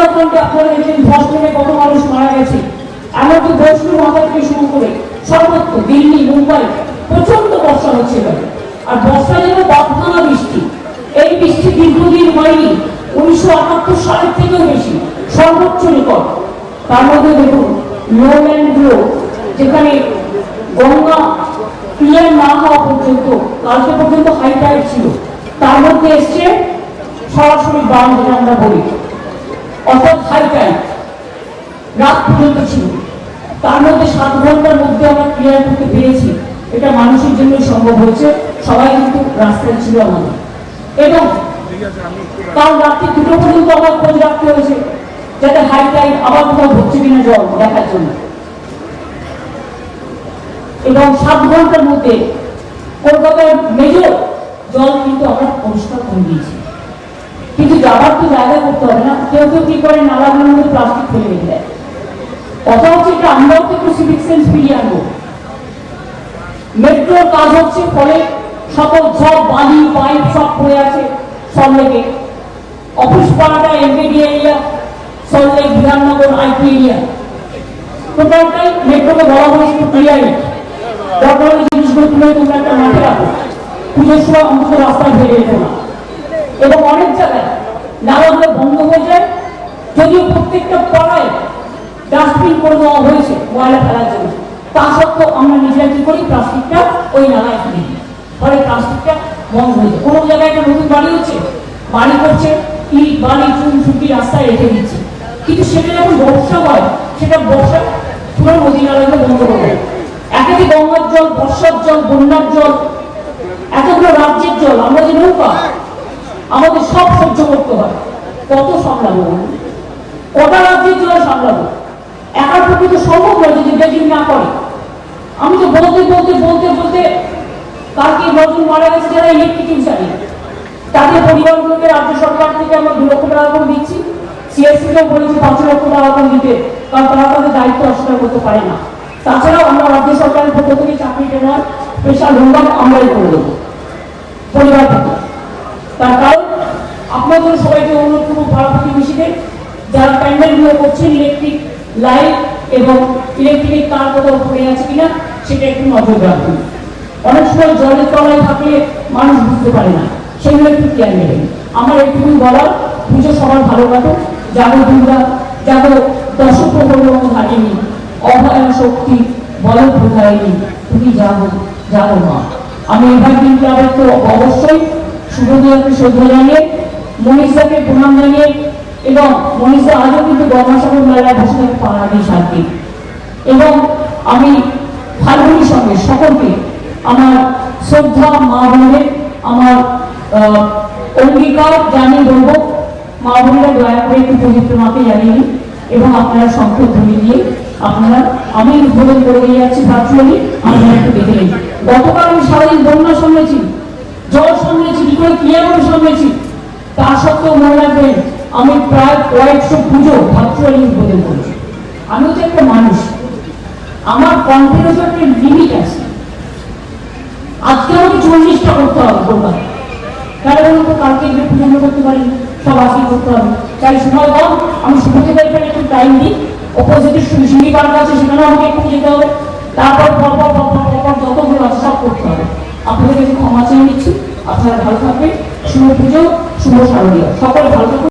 উত্তরাখণ্ডে আপনারা দেখলেন ধস নেমে কত মানুষ মারা গেছে? এমনকি বৈষ্ণব মাথা থেকে শুরু করে সর্বত্র, দিল্লি, মুম্বাই প্রচণ্ড বর্ষা হচ্ছে আর বর্ষা যেন বাদখানা বৃষ্টি, এই বৃষ্টি দীর্ঘদিন হয়নি, উনিশশো আটাত্তর সালের থেকেও বেশি, সর্বোচ্চ রেকর্ড। তার মধ্যে দেখুন লোল্যান্ডগুলো যেখানে গঙ্গা ক্লিয়ার না হওয়া পর্যন্ত, কালকে পর্যন্ত হাই টাইড ছিল। তার মধ্যে এসছে সরাসরি বান যেটা আমরা বলি। অর্থাৎ হাই টাইড রাত পর্যন্ত ছিল। তার মধ্যে সাত ঘণ্টার মধ্যে আমরা ক্লিয়ার করতে পেরেছি। এটা মানুষের জন্য সম্ভব হয়েছে। সবাই কিন্তু রাস্তায় ছিল আমাদের। এবং কাল রাত্রি দুটো পর্যন্ত আমার খোঁজ রাখতে হয়েছে, যাতে হাই টাইড আবার কোথাও হচ্ছে কিনা জল দেখার জন্য। এবং সাত ঘণ্টার মধ্যে কলকাতার মেজর জল কিন্তু আমরা পরিষ্কার করে দিয়েছি। কিন্তু যাবার তো জায়গা করতে ফেলে রেখে কথা হচ্ছে এটা আমরাও তো একটু সিভিক সেন্স ফিরিয়ে আনব। মেট্রোর কাজ হচ্ছে ফলে সকল সব বালি পাইপ সব পড়ে আছে সল্লেকে অফিস পাড়াটা MPD area Salt Lake Bidhannagar IP area. টোটালটাই মেট্রোকে বলা হয়েছে একটু ক্লিয়ার দরকার হলে জিনিসগুলো তুলে তোমরা একটা মাঠে রাখো। পুজোর সময় অন্তত রাস্তায় ফেলে রেখো না এবং অনেক জায়গায় নালাগুলো বন্ধ হয়ে যায়। যদিও প্রত্যেকটা পাড়ায় ডাস্টবিন করে দেওয়া হয়েছে ময়লা ফেলার জন্য। তা সত্ত্বেও আমরা নিজেরা কি করি? প্লাস্টিকটা ওই নালায় ফেলে ফলে প্লাস্টিকটা বন্ধ হয়ে যায়। কোনো জায়গায় একটা নতুন বাড়ি হচ্ছে, বাড়ি করছে, ইট, বালি, চুন সুটি রাস্তায় রেখে দিচ্ছে। কিন্তু সেটা যখন বর্ষা হয়, সেটা বর্ষা পুরো নদী নালাগুলো বন্ধ করে একাধিক গঙ্গার জল, বর্ষার জল, বন্যার জল, এতগুলো রাজ্যের জল, আমরা যে নৌকা, আমাদের সব সহ্য করতে হয়। কত সামলাবো বলুন? রাজ্যের জন্য সামলাবো একার পক্ষে সম্ভব নয় যদি বেজিং না করে। আমি তো বলতে বলতে বলতে বলতে কালকে নজন মারা গেছে যারা ইলেকট্রিক ইনসারি তাদের পরিবারগুলোকে রাজ্য সরকার থেকে আমরা দু লক্ষ টাকা করে দিচ্ছি। সিএসসিকেও বলেছি পাঁচ লক্ষ টাকা করে দিতে, কারণ তারা তাদের দায়িত্ব অস্বীকার করতে পারে না। তাছাড়াও আমরা রাজ্য সরকারের পক্ষ থেকে চাকরি নেওয়ার স্পেশাল হোমওয়ার্ক আমরাই করে দেবো। পরিবার তার কারণ আপনাদের সবাইকে অনুরোধ করব প্রতিবেশীদের যারা প্যান্ডেলগুলো করছেন ইলেকট্রিক লাইট এবং ইলেকট্রিকের তার কোথাও পড়ে আছে কিনা, সেটা একটু নজর রাখুন। অনেক সময় জলের তলায় থাকলে মানুষ বুঝতে পারে না, সেগুলো একটু খেয়াল নেবেন আমার একটুকুনি বলার, পুজো সবার ভালো কাটো জাগো দুর্গা জাগো দশক প্রকল্প হারিনি অভয় শক্তি বল প্রধায়নি তুমি জাগো জাগো মা। আমি এবার দিন ক্লাবের তো অবশ্যই শুভদিয়াকে শ্রদ্ধা জানিয়ে, মনীষাকে প্রণাম জানিয়ে এবং মনীষা আজও কিন্তু মেলায় বসে থাকে পাড়াটি শান্তি এবং আমি ফাল্গুনির সঙ্গে সকলকে আমার শ্রদ্ধা মা বোনের আমার অঙ্গীকার জানিয়ে বলব, মা বোনেরা দয়া করে একটু পবিত্র মাকে জানিয়ে নিন এবং আপনারা সংখ্য ধরে নিয়ে আপনারা আমি উদ্বোধন করে দিয়ে যাচ্ছি ভার্চুয়ালি আপনারা একটু দেখে নিন। গতকাল আমি সারাদিন বন্যা সামলেছি, জল সামলেছি কি করে করে সামলেছি। তা সত্ত্বেও মনে রাখবেন আমি প্রায় কয়েকশো পুজো ভার্চুয়ালি উদ্বোধন করেছি। আমি হচ্ছে একটা মানুষ। আমার কন্টেন্টের একটা লিমিট আছে। আজকে আমাকে চল্লিশটা করতে হবে কলকাতা তাহলে বলুন তো, কালকে করতে পারি সব আজকে করতে হবে। তাই সময় আমি শুভতে এখানে একটু টাইম দিই। অপোজিটের পার্ক আছে, সেখানেও আমাকে একটু যেতে হবে। তারপর পর পর পর পর পর পর যতগুলো আছে সব করতে হবে। আপনাদের কাছে ক্ষমা চেয়ে নিচ্ছি। আপনারা ভালো থাকবেন। শুভ পুজো, শুভ শারদীয়। সকলে ভালো থাকুন।